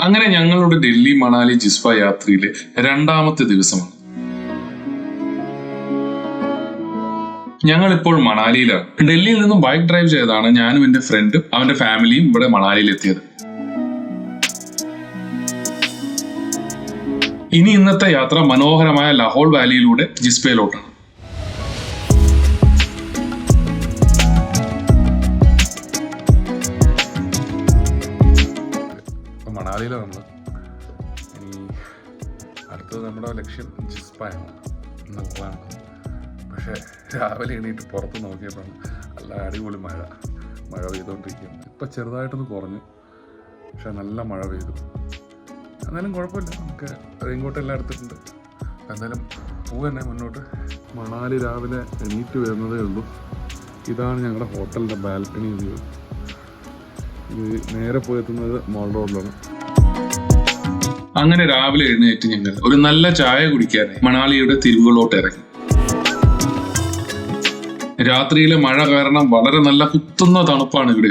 അങ്ങനെ ഞങ്ങളുടെ ഡൽഹി മണാലി ജിസ്പ യാത്രയിലെ രണ്ടാമത്തെ ദിവസമാണ്. ഞങ്ങൾ ഇപ്പോൾ മണാലിയിലാണ്. ഡൽഹിയിൽ നിന്നും ബൈക്ക് ഡ്രൈവ് ചെയ്താണ് ഞാനും എന്റെ ഫ്രണ്ടും അവന്റെ ഫാമിലിയും ഇവിടെ മണാലിയിൽ എത്തിയത് ഇനി ഇന്നത്തെ യാത്ര മനോഹരമായ ലഹോൾ വാലിയിലൂടെ ജിസ്പയിലോട്ടാണ് മണാലിയിലാണ് നമ്മൾ. ഇനി അടുത്തത് നമ്മുടെ ലക്ഷ്യം ജിസ്പായാണ്. എന്നുള്ളതാണ് പക്ഷേ രാവിലെ എണീറ്റ് പുറത്ത് നോക്കിയപ്പോൾ നല്ല അടിപൊളി മഴ. മഴ പെയ്തുകൊണ്ടിരിക്കും ഇപ്പം ചെറുതായിട്ടൊന്ന് കുറഞ്ഞു. പക്ഷേ നല്ല മഴ പെയ്തു. എന്നാലും കുഴപ്പമില്ല. നമുക്ക് റെയിൻകോട്ട് എല്ലാം എടുത്തിട്ടുണ്ട്. എന്തായാലും പൂ തന്നെ മുന്നോട്ട്. മണാലി രാവിലെ എണീറ്റ് വരുന്നതേ ഉള്ളൂ. ഇതാണ് ഞങ്ങളുടെ ഹോട്ടലിന്റെ ബാൽക്കണി വ്യൂ. ഇത് നേരെ പോയെത്തുന്നത് മോൾ റോഡിലാണ്. അങ്ങനെ രാവിലെ എഴുന്നേറ്റ് ഞങ്ങൾ ഒരു നല്ല ചായ കുടിക്കാൻ മണാലിയുടെ തിരുവുകളോട്ട് ഇറങ്ങി. രാത്രിയിലെ മഴ കാരണം വളരെ നല്ല കുത്തുന്ന തണുപ്പാണ് ഇവിടെ.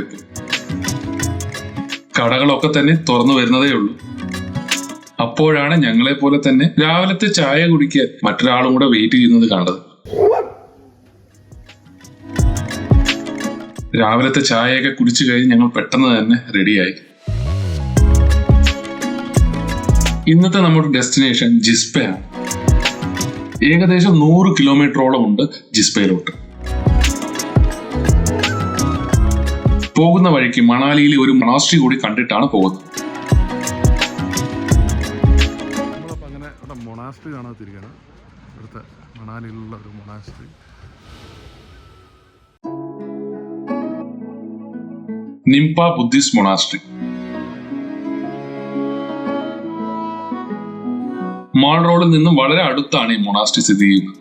കടകളൊക്കെ തന്നെ തുറന്നു വരുന്നതേ ഉള്ളൂ. അപ്പോഴാണ് ഞങ്ങളെ പോലെ തന്നെ രാവിലത്തെ ചായ കുടിക്കാൻ മറ്റൊരാളും കൂടെ വെയിറ്റ് ചെയ്യുന്നത് കണ്ടത്. രാവിലത്തെ ചായയൊക്കെ കുടിച്ചു കഴിഞ്ഞ് ഞങ്ങൾ പെട്ടെന്ന് തന്നെ റെഡിയായി ഇന്നത്തെ നമ്മുടെ ഡെസ്റ്റിനേഷൻ ജിസ്പയാണ്. ഏകദേശം നൂറ് കിലോമീറ്ററോളം ഉണ്ട് ജിസ്പയിലോട്ട്. പോകുന്ന വഴിക്ക് മണാലിയിലെ ഒരു മണാസ്ട്രി കൂടി കണ്ടിട്ടാണ് പോകുന്നത്. അങ്ങനെ മൊണാസ്ട്രി ഇവിടുത്തെ മണാലിയിലുള്ള ഒരു മൊണാസ്ട്രി നിംപ ബുദ്ധിസ്റ്റ് മൊണാസ്ട്രി മാൾ റോഡിൽ നിന്നും വളരെ അടുത്താണ് ഈ മൊണാസ്ട്രി സ്ഥിതി ചെയ്യുന്നത്.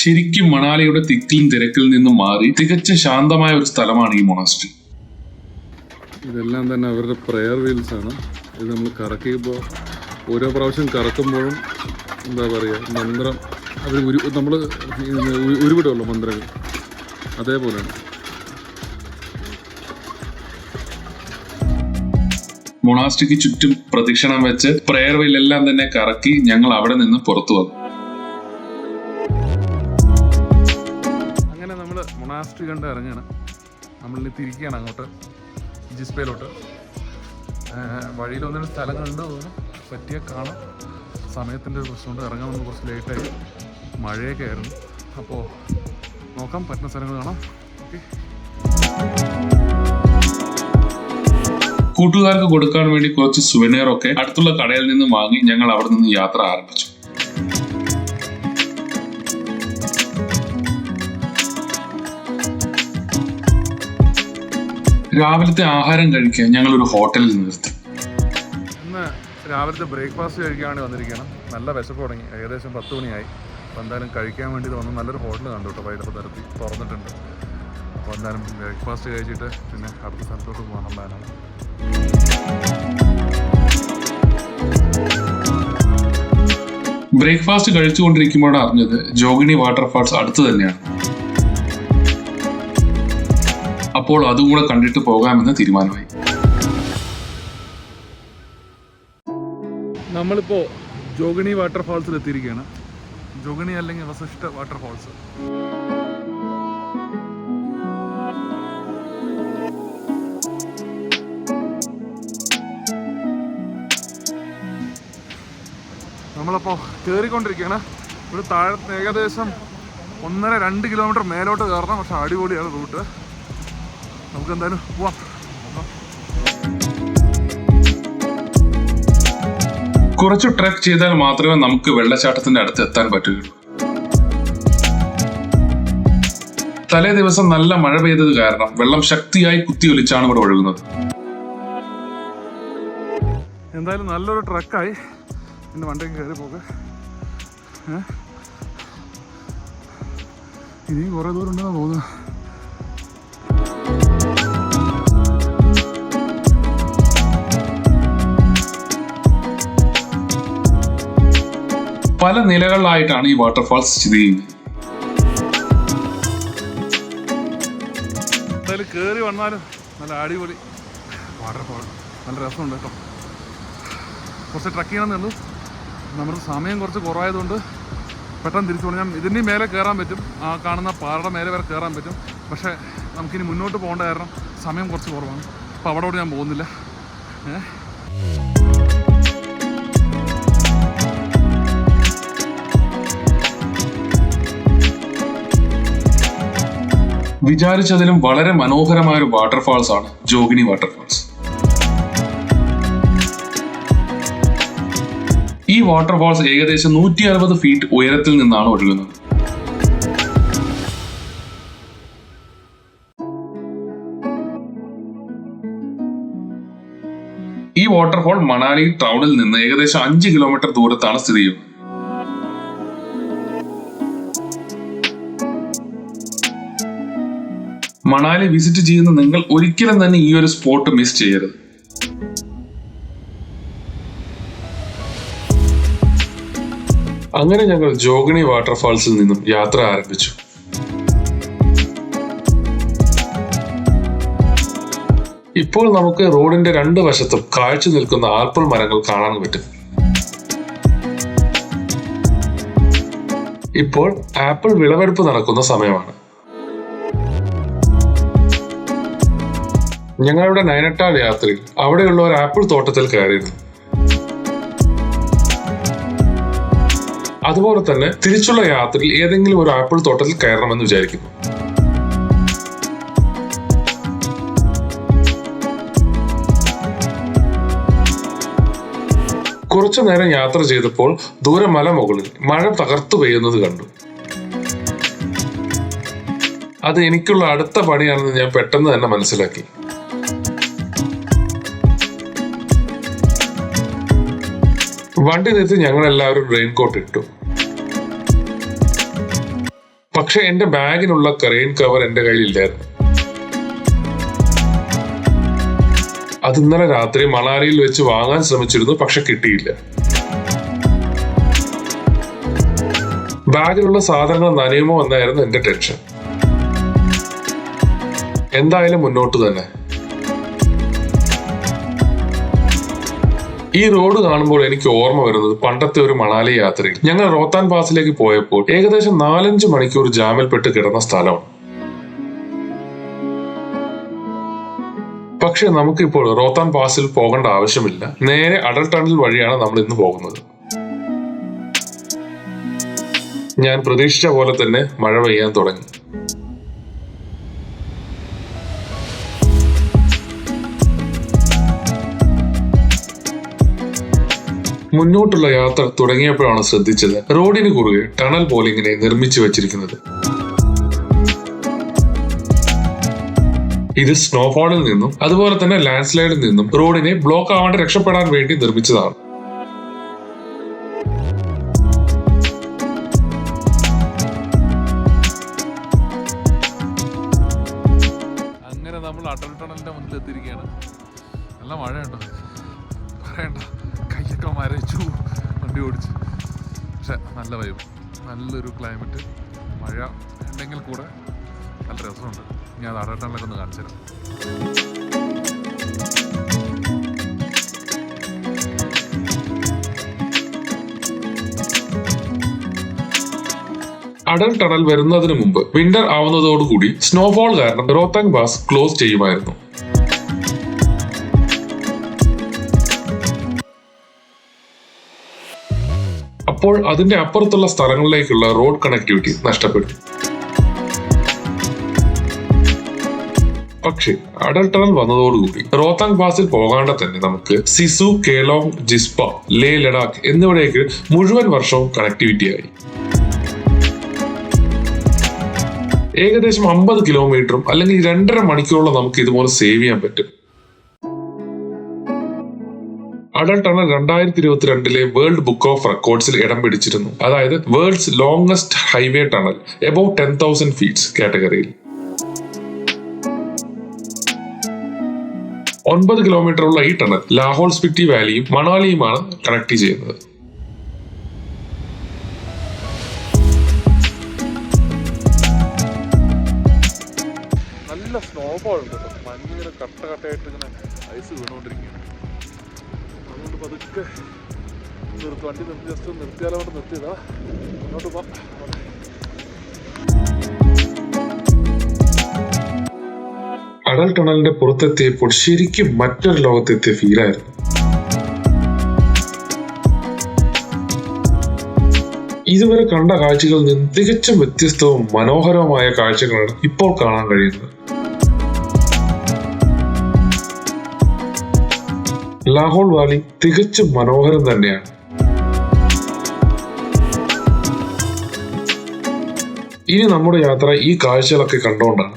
ശരിക്കും മണാലിയുടെ തിക്കിലും തിരക്കിൽ നിന്നും മാറി തികച്ച ശാന്തമായ ഒരു സ്ഥലമാണ് ഈ മൊണാസ്ട്രി ഇതെല്ലാം തന്നെ അവരുടെ പ്രെയർ വീൽസ് ആണ്. ഇത് നമ്മൾ കറക്കിയപ്പോൾ ഓരോ പ്രാവശ്യം കറക്കുമ്പോഴും എന്താ പറയുക മന്ത്രം. അവർ ഉരു നമ്മൾ ഉരുവിടുള്ളൂ മന്ത്രങ്ങൾ. അതേപോലെയാണ്. മൊണാസ്ട്രിക്ക് ചുറ്റും പ്രദക്ഷിണം വെച്ച് പ്രയർ വെയിലെല്ലാം തന്നെ കറക്കി ഞങ്ങൾ അവിടെ നിന്ന് പുറത്തു വന്നു. അങ്ങനെ നമ്മൾ മൊണാസ്റ്റി കണ്ട് ഇറങ്ങുകയാണ് നമ്മൾ തിരിക്കുകയാണ് അങ്ങോട്ട് ജിസ്പയിലോട്ട് വഴിയിൽ ഒന്നിനും സ്ഥലങ്ങളുണ്ട് തോന്നുന്നു. പറ്റിയ കാണാം. സമയത്തിന്റെ ഒരു പ്രശ്നമുണ്ട്. ഇറങ്ങാൻ വന്ന് കുറച്ച് ലേറ്റായി. മഴയൊക്കെ ആയിരുന്നു. അപ്പോൾ നോക്കാം പറ്റുന്ന സ്ഥലങ്ങൾ കാണാം. ഓക്കെ. കൂട്ടുകാർക്ക് കൊടുക്കാൻ വേണ്ടി കുറച്ച് സുവനീർ ഒക്കെ അടുത്തുള്ള കടയിൽ നിന്ന് വാങ്ങി ഞങ്ങൾ അവിടെ നിന്ന് യാത്ര ആരംഭിച്ചു. രാവിലത്തെ ആഹാരം കഴിക്കാൻ ഞങ്ങൾ ഒരു ഹോട്ടലിൽ നിർത്തി. ഇന്ന് രാവിലത്തെ ബ്രേക്ക്ഫാസ്റ്റ് കഴിക്കാൻ വന്നിരിക്കണം നല്ല വിശപ്പ് തുടങ്ങി. ഏകദേശം പത്ത് മണിയായി. അപ്പോൾ എന്തായാലും കഴിക്കാൻ വേണ്ടി വന്ന് നല്ലൊരു ഹോട്ടൽ കണ്ടു കേട്ടോ. വൈകിട്ട് തരത്തി തുറന്നിട്ടുണ്ട്. അപ്പോൾ എന്തായാലും ബ്രേക്ക്ഫാസ്റ്റ് കഴിച്ചിട്ട് പിന്നെ അടുത്ത സ്ഥലത്തോട്ട് പോകണം പ്ലാനാണ് ബ്രേക്ക്ഫാസ്റ്റ് കഴിച്ചുകൊണ്ടിരിക്കുമ്പോഴാണ് അറിഞ്ഞത് ജോഗിനി വാട്ടർഫാൾസ് അടുത്ത് തന്നെയാണ്. അപ്പോൾ അതും കൂടെ കണ്ടിട്ട് പോകാമെന്ന് തീരുമാനമായി. നമ്മളിപ്പോ ജോഗിണി വാട്ടർഫാൾസിൽ എത്തിയിരിക്കുകയാണ് ജോഗിണി അല്ലെങ്കിൽ വസിഷ്ഠ വാട്ടർഫാൾസ്. നമ്മളപ്പോൾ കയറിക്കൊണ്ടിരിക്കുകയാണ് ഇവിടെ താഴെ ഏകദേശം ഒന്നര രണ്ട് കിലോമീറ്റർ മേലോട്ട് കയറണം. പക്ഷെ അടിപൊളിയാണ് റൂട്ട്. നമുക്ക് എന്തായാലും പോവാം. കുറച്ച് ട്രക്ക് ചെയ്താൽ മാത്രമേ നമുക്ക് വെള്ളച്ചാട്ടത്തിന്റെ അടുത്ത് എത്താൻ പറ്റുകയുള്ളൂ. തലേ ദിവസം നല്ല മഴ പെയ്തത് കാരണം വെള്ളം ശക്തിയായി കുത്തിയൊലിച്ചാണ് ഇവിടെ ഒഴുകുന്നത്. എന്തായാലും നല്ലൊരു ട്രക്കായി. എന്റെ വണ്ടിക്ക് കയറി പോക ഇനിയും കുറേ ദൂരം ഉണ്ടെന്നാണ് തോന്നുന്നത്. പല നിലകളിലായിട്ടാണ് ഈ വാട്ടർഫാൾസ് സ്ഥിതി ചെയ്യുന്നത്. എന്തായാലും കയറി വന്നാലും നല്ല അടിപൊളി വാട്ടർഫാൾ നല്ല രസമുണ്ട് കേട്ടോ. കുറച്ച് ട്രക്ക് ചെയ്യണമെന്നേ നമ്മുടെ സമയം കുറച്ച് കുറവായതുകൊണ്ട് പെട്ടെന്ന് തിരിച്ചു പോകണം. ഞാൻ ഇതിന്റെ മേലെ കയറാൻ പറ്റും. ആ കാണുന്ന പാറയുടെ മേലെ വരെ കയറാൻ പറ്റും. പക്ഷേ നമുക്കിനി മുന്നോട്ട് പോകേണ്ട കാരണം സമയം കുറച്ച് കുറവാണ്. അപ്പോൾ അവിടോട്ട് ഞാൻ പോകുന്നില്ല. വിചാരിച്ചതിലും വളരെ മനോഹരമായ ഒരു വാട്ടർഫാൾസ് ആണ് ജോഗിനി വാട്ടർഫാൾസ് വാട്ടർഫാൾസ് ഏകദേശം നൂറ്റി അറുപത് ഫീറ്റ് ഉയരത്തിൽ നിന്നാണ് ഒഴുകുന്നത്. ഈ വാട്ടർഫോൾ മണാലി ടൗണിൽ നിന്ന് ഏകദേശം അഞ്ച് കിലോമീറ്റർ ദൂരത്താണ് സ്ഥിതി ചെയ്യുന്നത്. മണാലി വിസിറ്റ് ചെയ്യുന്ന നിങ്ങൾ ഒരിക്കലും തന്നെ ഈ ഒരു സ്പോട്ട് മിസ് ചെയ്യരുത്. അങ്ങനെ ഞങ്ങൾ ജോഗിണി വാട്ടർഫാൾസിൽ നിന്നും യാത്ര ആരംഭിച്ചു. ഇപ്പോൾ നമുക്ക് റോഡിന്റെ രണ്ട് വശത്തും കാഴ്ച നിൽക്കുന്ന ആപ്പിൾ മരങ്ങൾ കാണാൻ പറ്റും. ഇപ്പോൾ ആപ്പിൾ വിളവെടുപ്പ് നടക്കുന്ന സമയമാണ്. ഞങ്ങളുടെ നയനട്ടാൾ യാത്രയിൽ അവിടെയുള്ള ഒരു ആപ്പിൾ തോട്ടത്തിൽ കയറിയിരുന്നു. അതുപോലെ തന്നെ തിരിച്ചുള്ള യാത്രയിൽ ഏതെങ്കിലും ഒരു ആപ്പിൾ തോട്ടത്തിൽ കയറണമെന്ന് വിചാരിക്കുന്നു. കുറച്ചു നേരം യാത്ര ചെയ്തപ്പോൾ ദൂരെ മലമുകളിൽ മഴ തകർത്തു പെയ്യുന്നത് കണ്ടു. അത് എനിക്കുള്ള അടുത്ത പണിയാണെന്ന് ഞാൻ പെട്ടെന്ന് തന്നെ മനസ്സിലാക്കി. വണ്ടി നിർത്തി ഞങ്ങൾ എല്ലാവരും റെയിൻകോട്ട് ഇട്ടു. പക്ഷെ എന്റെ ബാഗിനുള്ള റെയിൻ കവർ എന്റെ കയ്യിലില്ലായിരുന്നു. അത് ഇന്നലെ രാത്രി മണാലിയിൽ വെച്ച് വാങ്ങാൻ ശ്രമിച്ചിരുന്നു പക്ഷെ കിട്ടിയില്ല. ബാഗിലുള്ള സാധനങ്ങൾ നനയുമോ എന്നായിരുന്നു എന്റെ ടെൻഷൻ. എന്തായാലും മുന്നോട്ട് തന്നെ. ഈ റോഡ് കാണുമ്പോൾ എനിക്ക് ഓർമ്മ വരുന്നത് പണ്ടത്തെ ഒരു മണാലി യാത്രയിൽ. ഞങ്ങൾ റോത്താൻ പാസിലേക്ക് പോയപ്പോൾ ഏകദേശം നാലഞ്ച് മണിക്കൂർ ജാമിൽപ്പെട്ട് കിടന്ന സ്ഥലമാണ്. പക്ഷെ നമുക്കിപ്പോൾ റോത്താൻ പാസിൽ പോകേണ്ട ആവശ്യമില്ല. നേരെ അടൽ ടണൽ വഴിയാണ് നമ്മൾ ഇന്ന് പോകുന്നത്. ഞാൻ പ്രതീക്ഷിച്ച പോലെ തന്നെ മഴ പെയ്യാൻ തുടങ്ങി. മുന്നോട്ടുള്ള യാത്ര തുടങ്ങിയപ്പോഴാണ് ശ്രദ്ധിച്ചത്. റോഡിന് കുറുകെ ടണൽ പോലിങ്ങിനെ നിർമ്മിച്ചു വച്ചിരിക്കുന്നത്. ഇത് സ്നോഫോളിൽ നിന്നും അതുപോലെ തന്നെ ലാൻഡ് സ്ലൈഡിൽ നിന്നും റോഡിനെ ബ്ലോക്ക് ആവാണ്ട് രക്ഷപ്പെടാൻ വേണ്ടി നിർമ്മിച്ചതാണ്. ഉണ്ടെങ്കിൽ കൂടെ നല്ല രസമുണ്ട്. ഞാൻ ടണലൊക്കെ ഒന്ന് കാണിച്ചു തരാം. അടൽ ടണൽ വരുന്നതിന് മുമ്പ് വിന്റർ ആവുന്നതോടുകൂടി സ്നോഫോൾ കാരണം റോത്താങ് പാസ് ക്ലോസ് ചെയ്യുമായിരുന്നു. അപ്പോൾ അതിന്റെ അപ്പുറത്തുള്ള സ്ഥലങ്ങളിലേക്കുള്ള റോഡ് കണക്ടിവിറ്റി നഷ്ടപ്പെടും പക്ഷേ അടൽ ടണൽ വന്നതോടുകൂടി റോത്താങ് പാസിൽ പോകാണ്ട് തന്നെ നമുക്ക് സിസു കേലോങ് ജിസ്പ ലേ ലഡാക്ക് എന്നിവിടേക്ക് മുഴുവൻ വർഷവും കണക്ടിവിറ്റി ആയി ഏകദേശം അമ്പത് കിലോമീറ്ററും അല്ലെങ്കിൽ രണ്ടര മണിക്കൂറോളം നമുക്ക് ഇതുപോലെ സേവ് ചെയ്യാൻ പറ്റും. അടൽ ടണൽ രണ്ടായിരത്തി ഇരുപത്തിരണ്ടിലെ വേൾഡ് ബുക്ക് ഓഫ് റെക്കോർഡ്സിൽ ഇടം പിടിച്ചിരുന്നു. അതായത് world's longest highway tunnel about ten thousand feets കാറ്റഗറിയിൽ ഒൻപത് കിലോമീറ്റർ ഉള്ള ഈ ടണൽ ലാഹോൾ സ്പിറ്റി വാലിയും മണാലിയുമാണ് കണക്ട് ചെയ്യുന്നത്. നല്ല സ്നോബോൾ ഉണ്ട് കേട്ടോ. കട്ടയായിട്ട് ഇങ്ങനെ ഐസ് നിർത്തി. വണ്ടി നിർത്തി ജസ്റ്റ് നിർത്തിയാലോട്ട് നിർത്തിയതാ. അങ്ങോട്ട് പോവാം അടൽ ടണലിന്റെ പുറത്തെത്തിയപ്പോൾ ശരിക്കും മറ്റൊരു ലോകത്തെത്തിയ ഫീലായിരുന്നു ഇതുവരെ കണ്ട കാഴ്ചകളിൽ നിന്ന് തികച്ചും വ്യത്യസ്തവും മനോഹരവുമായ കാഴ്ചകളാണ് ഇപ്പോൾ കാണാൻ കഴിയുന്നത്. ലാഹോൾ വാലി തികച്ചും മനോഹരം തന്നെയാണ്. ഇനി നമ്മുടെ യാത്ര ഈ കാഴ്ചകളൊക്കെ കണ്ടുകൊണ്ടാണ്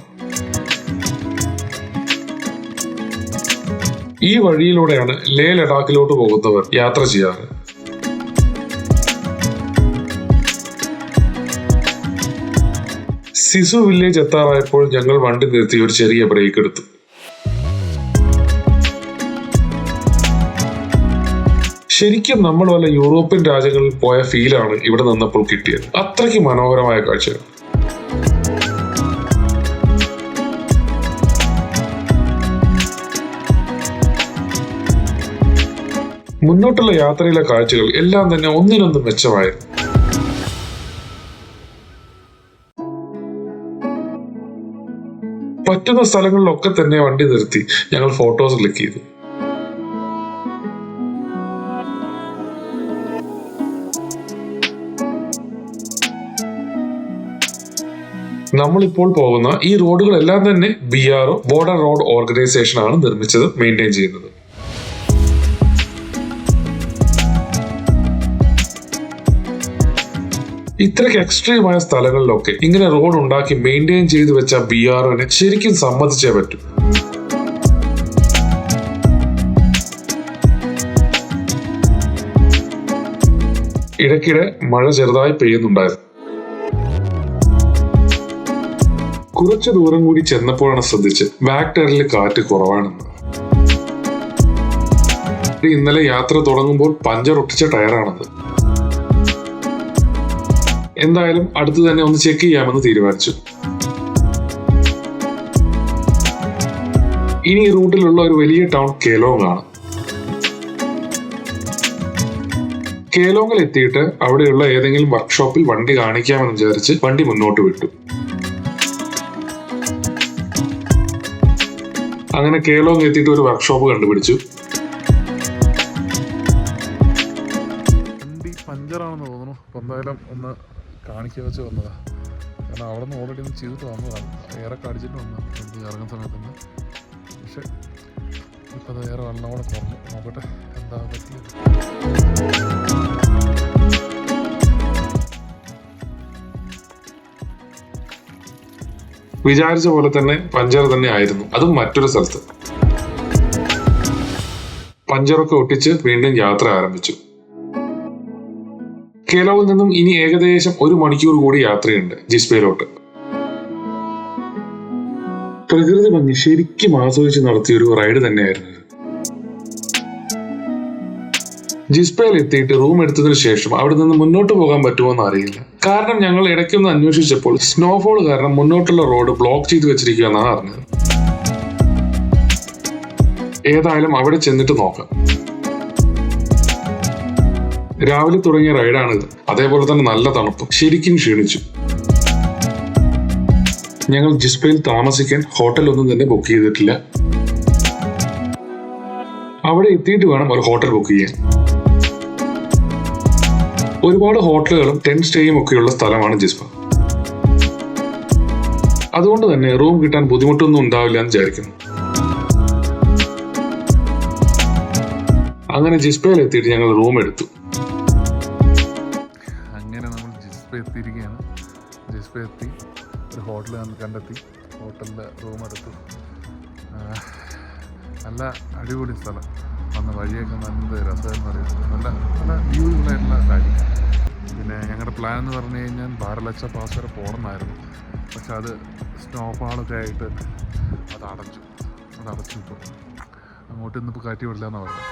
ഈ വഴിയിലൂടെയാണ് ലേ ലഡാക്കിലോട്ട് പോകുന്നവർ യാത്ര ചെയ്യാറ്. സിസു വില്ലേജ് എത്താറായപ്പോൾ ഞങ്ങൾ വണ്ടി നിർത്തി ഒരു ചെറിയ ബ്രേക്ക് എടുത്തു. ശരിക്കും നമ്മൾ വല്ല യൂറോപ്യൻ രാജ്യങ്ങളിൽ പോയ ഫീലാണ് ഇവിടെ നിന്നപ്പോൾ കിട്ടിയത്. അത്രയ്ക്ക് മനോഹരമായ കാഴ്ചകൾ. മുന്നോട്ടുള്ള യാത്രയിലെ കാഴ്ചകൾ എല്ലാം തന്നെ ഒന്നിനൊന്ന് മെച്ചമായിരുന്നു. പറ്റുന്ന സ്ഥലങ്ങളിലൊക്കെ തന്നെ വണ്ടി നിർത്തി ഞങ്ങൾ ഫോട്ടോസ് ക്ലിക്ക് ചെയ്തു. നമ്മളിപ്പോൾ പോകുന്ന ഈ റോഡുകളെല്ലാം തന്നെ B R border road organisation ആണ് നിർമ്മിച്ചത് മെയിന്റെയിൻ ചെയ്യുന്നത്. ഇത്രയ്ക്ക് എക്സ്ട്രീമായ സ്ഥലങ്ങളിലൊക്കെ ഇങ്ങനെ റോഡ് ഉണ്ടാക്കി മെയിന്റെയിൻ ചെയ്ത് വെച്ച ബി ആർ ഒനെ ശരിക്കും സമ്മതിച്ചേ പറ്റൂ. ഇടയ്ക്കിടെ മഴ ചെറുതായി പെയ്യുന്നുണ്ടായിരുന്നു. കുറച്ചു ദൂരം കൂടി ചെന്നപ്പോഴാണ് ശ്രദ്ധിച്ച് വാക്ടറിൽ കാറ്റ് കുറവാണെന്ന്. ഇന്നലെ യാത്ര തുടങ്ങുമ്പോൾ പഞ്ചർ ഒട്ടിച്ച ടയറാണത്. എന്തായാലും അടുത്ത് തന്നെ ഒന്ന് ചെക്ക് ചെയ്യാമെന്ന് തീരുമാനിച്ചു. ഇനി റൂട്ടിലുള്ള ഒരു വലിയ ടൗൺ കേലോങ് ആണ്. കേലോങ്ങിൽ എത്തിയിട്ട് അവിടെയുള്ള ഏതെങ്കിലും വർക്ക്ഷോപ്പിൽ വണ്ടി കാണിക്കാമെന്ന് വിചാരിച്ച് വണ്ടി മുന്നോട്ട് വിട്ടു. അങ്ങനെ കേലോങ് എത്തിയിട്ട് ഒരു വർക്ക്ഷോപ്പ് കണ്ടുപിടിച്ചു. പഞ്ചറാണെന്ന് തോന്നുന്നു. എന്തായാലും ഒന്ന് കാണിക്കുക വെച്ച് വന്നതാണ് കാരണം അവിടെ നിന്ന് ഓൾറെഡി ഒന്ന് ചെയ്തിട്ട് വന്നതാണ്. ഏറെ കടിച്ചിട്ട് വന്നതാണ് ഇത് ഇറങ്ങുന്ന സമയത്ത് തന്നെ. പക്ഷെ ഇപ്പം അത് ഏറെ വെള്ളം കൂടെ കുറഞ്ഞു. നോക്കട്ടെ എന്താ പറ്റിയത്. വിചാരിച്ച പോലെ തന്നെ പഞ്ചർ തന്നെ ആയിരുന്നു. അതും മറ്റൊരു സ്ഥലത്ത്. പഞ്ചറൊക്കെ ഒട്ടിച്ച് വീണ്ടും യാത്ര ആരംഭിച്ചു. കേരളത്തിൽ നിന്നും ഇനി ഏകദേശം ഒരു മണിക്കൂർ കൂടി യാത്രയുണ്ട് ജിസ്ബയിലോട്ട്. പ്രകൃതി ഭംഗി ശരിക്കും ആസ്വദിച്ച് നടത്തിയ ഒരു റൈഡ് തന്നെയായിരുന്നു. ജിസ്പയിൽ എത്തിയിട്ട് റൂം എടുത്തതിനു ശേഷം അവിടെ നിന്ന് മുന്നോട്ട് പോകാൻ പറ്റുമോ എന്ന് അറിയില്ല. കാരണം ഞങ്ങൾ ഇടയ്ക്കൊന്ന് അന്വേഷിച്ചപ്പോൾ സ്നോഫോൾ കാരണം മുന്നോട്ടുള്ള റോഡ് ബ്ലോക്ക് ചെയ്ത് വെച്ചിരിക്കുകയെന്നാണ് അറിഞ്ഞത്. ഏതായാലും അവിടെ ചെന്നിട്ട് നോക്കാം. രാവിലെ തുടങ്ങിയ റൈഡാണിത്. അതേപോലെ തന്നെ നല്ല തണുപ്പ്. ശരിക്കും ക്ഷീണിച്ചു. ഞങ്ങൾ ജിസ്പയിൽ താമസിക്കാൻ ഹോട്ടൽ ഒന്നും തന്നെ ബുക്ക് ചെയ്തിട്ടില്ല. അവിടെ എത്തിയിട്ട് വേണം ഒരു ഹോട്ടൽ ബുക്ക് ചെയ്യാൻ. ഒരുപാട് ഹോട്ടലുകളും ടെൻ സ്റ്റേയും ഒക്കെയുള്ള സ്ഥലമാണ് ജിസ്പ അതുകൊണ്ട് തന്നെ റൂം കിട്ടാൻ ബുദ്ധിമുട്ടൊന്നും ഉണ്ടാവില്ല എന്ന് വിചാരിക്കുന്നു. അങ്ങനെ ജിസ്പയിൽ എത്തിയിട്ട് ഞങ്ങൾ റൂം എടുത്തു. എത്തിയിരിക്കുകയാണ്. ജിസ്പ എത്തി ഒരു ഹോട്ടൽ കണ്ടെത്തി ഹോട്ടലിൽ റൂം എടുത്തു. നല്ല അടിപൊളി സ്ഥലം. വന്ന വഴിയൊക്കെ നല്ല രസമായിരുന്നു അറിയാം നല്ല നല്ല വ്യൂകളായിട്ടുള്ള കാര്യം പിന്നെ ഞങ്ങളുടെ പ്ലാൻ എന്ന് പറഞ്ഞു കഴിഞ്ഞാൽ ബാരലക്ഷ പാസ് വരെ പോകണമെന്നായിരുന്നു പക്ഷെ അത് സ്നോഫാളൊക്കെ ആയിട്ട് അത് അടച്ചു. അത് അടച്ചു ഇപ്പോൾ അങ്ങോട്ട് ഇന്നിപ്പോൾ കാറ്റി വിടില്ല എന്നാണ് പറഞ്ഞത്.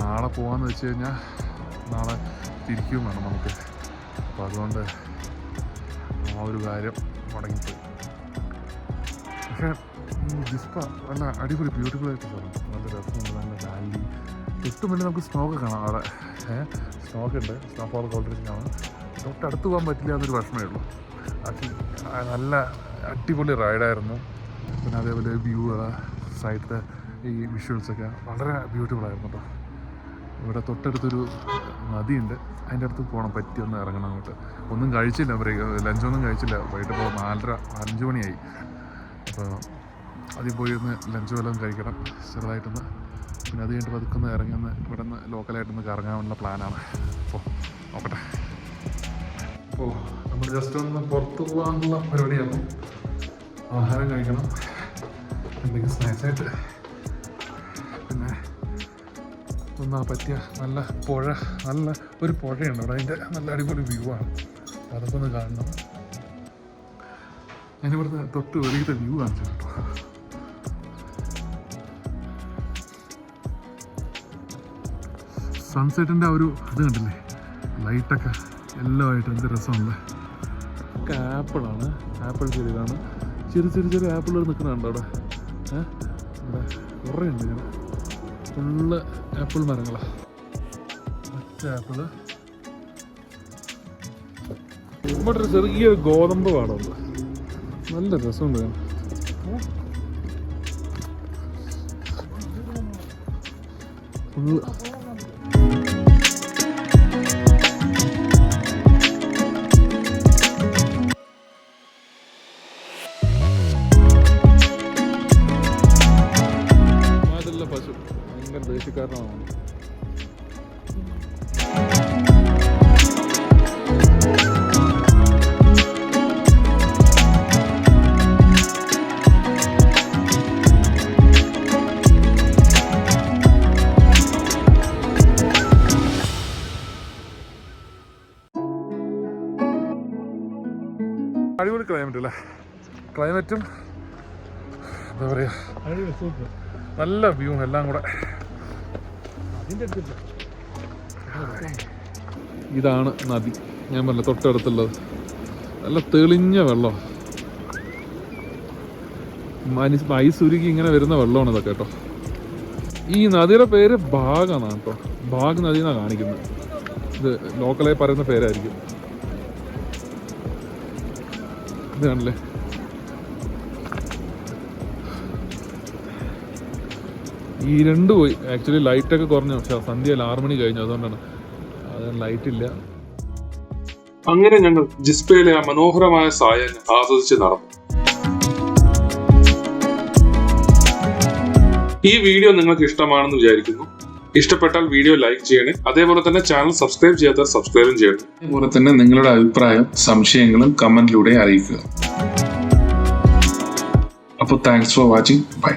നാളെ പോകാമെന്ന് വെച്ച് കഴിഞ്ഞാൽ നാളെ തിരിക്കുകയും വേണം നമുക്ക്. അപ്പോൾ അതുകൊണ്ട് ആ ഒരു കാര്യം മുടങ്ങിപ്പോയി. പക്ഷേ ഡിസ്പ നല്ല അടിപൊളി ബ്യൂട്ടിഫുൾ ആയിട്ട് സ്ഥലം നല്ല രസമുണ്ട് നല്ല വാലി തൊട്ട് മുന്നേ നമുക്ക് സ്നോക്ക് കാണാം അവിടെ. സ്നോക്ക് ഉണ്ട്. സ്നോ ഫോൾ ഓൾറെഡി കാണാം. തൊട്ടടുത്ത് പോകാൻ പറ്റില്ല എന്നൊരു വിഷമമേ ഉള്ളൂ. നല്ല അടിപൊളി റൈഡായിരുന്നു പിന്നെ അതേപോലെ വ്യൂ സൈഡത്തെ ഈ വിഷ്വൽസൊക്കെ വളരെ ബ്യൂട്ടിഫുൾ ആയിരുന്നു കേട്ടോ. ഇവിടെ തൊട്ടടുത്തൊരു നദിയുണ്ട്. അതിന്റെ അടുത്ത് പോകണം പറ്റി ഒന്ന് ഇറങ്ങണം അങ്ങോട്ട്. ഒന്നും കഴിച്ചില്ല. ബ്രേക്ക് ലഞ്ചൊന്നും കഴിച്ചില്ല. വൈകിട്ട് ഇപ്പോൾ നാലര അഞ്ച് മണിയായി. അപ്പോൾ അതിൽ പോയി ഒന്ന് ലഞ്ച് വല്ലതും കഴിക്കണം. ചെറുതായിട്ടൊന്ന് പിന്നെ അത് കഴിഞ്ഞിട്ട് പതുക്കെ ഒന്ന് ഇറങ്ങി ഒന്ന് ഇവിടെ നിന്ന് ലോക്കലായിട്ടൊന്ന് കറങ്ങാനുള്ള പ്ലാനാണ് അപ്പോൾ നോക്കട്ടെ. അപ്പോൾ നമ്മൾ ജസ്റ്റ് ഒന്ന് പുറത്ത് പോകാനുള്ള പരിപാടിയാണ്. ആഹാരം കഴിക്കണം. എന്തെങ്കിലും സ്നാക്സ് ഒന്നാ പറ്റിയ നല്ല പുഴ നല്ല ഒരു പുഴയുണ്ട് അവിടെ അതിന്റെ നല്ല അടിപൊളി വ്യൂ ആണ്. അതൊക്കെ ഒന്ന് കാണണം. ഞാനിവിടുത്തെ തൊട്ട് വെളിയിലത്തെ വ്യൂ ആണ് കേട്ടോ. സൺസെറ്റിന്റെ ആ ഒരു ഇത് കണ്ടില്ലേ? ലൈറ്റൊക്കെ എല്ലാം ആയിട്ട് എന്ത് രസമുണ്ട് ഒക്കെ ആപ്പിളാണ് ആപ്പിൾ ചെടികളാണ് ചെറിയ ചെറിയ ചെറിയ ആപ്പിളുകൾ നിൽക്കുന്നുണ്ട് അവിടെ. ഏഹ് കുറേ ഉണ്ട് ഇങ്ങനെ. ഫുള്ള് ആപ്പിൾ മരങ്ങളാണ് മറ്റേ ആപ്പിൾ. ഇവിടെ ചെറിയ ഗോതമ്പ് പാടമുണ്ട് നല്ല രസമുണ്ട് ഞാൻ ഫുള്ള് ഭയങ്കര ദേഷ്യക്കാരനാണ് അടിപൊളി ക്ലൈമറ്റ് അല്ലേ? ക്ലൈമറ്റും എന്താ പറയുക നല്ല വ്യൂ എല്ലാം കൂടെ. ഇതാണ് നദി. ഞാൻ പറഞ്ഞ തൊട്ടടുത്തുള്ളത്. നല്ല തെളിഞ്ഞ വെള്ളം മനു ഐസ് ഉരുകി ഇങ്ങനെ വരുന്ന വെള്ളമാണ് ഇതൊക്കെ കേട്ടോ. ഈ നദിയുടെ പേര് ബാഗ് എന്നാണ് കേട്ടോ. ബാഗ് നദി എന്നാണ് കാണിക്കുന്നത്. ഇത് ലോക്കലായി പറയുന്ന പേരായിരിക്കും. ഇത് ഈ രണ്ട് പോയി. ആക്ച്വലി ലൈറ്റൊക്കെ കുറഞ്ഞു. പക്ഷെ സന്ധ്യ ആറ് മണി കഴിഞ്ഞു. അതുകൊണ്ടാണ്. അത് ലൈറ്റ് ഇല്ല. അങ്ങനെ ഞങ്ങൾ ജിസ്പയിലെ ആ മനോഹരമായ സായ ആസ്വദിച്ച് നടന്നു. ഈ വീഡിയോ നിങ്ങൾക്ക് ഇഷ്ടമാണെന്ന് വിചാരിക്കുന്നു. ഇഷ്ടപ്പെട്ടാൽ വീഡിയോ ലൈക്ക് ചെയ്യണേ. അതേപോലെ തന്നെ ചാനൽ സബ്സ്ക്രൈബ് ചെയ്യാത്ത സബ്സ്ക്രൈബും ചെയ്യണം. അതേപോലെ തന്നെ നിങ്ങളുടെ അഭിപ്രായം സംശയങ്ങളും കമന്റിലൂടെ അറിയിക്കുക. അപ്പോൾ താങ്ക്സ് ഫോർ വാച്ചിങ് ബൈ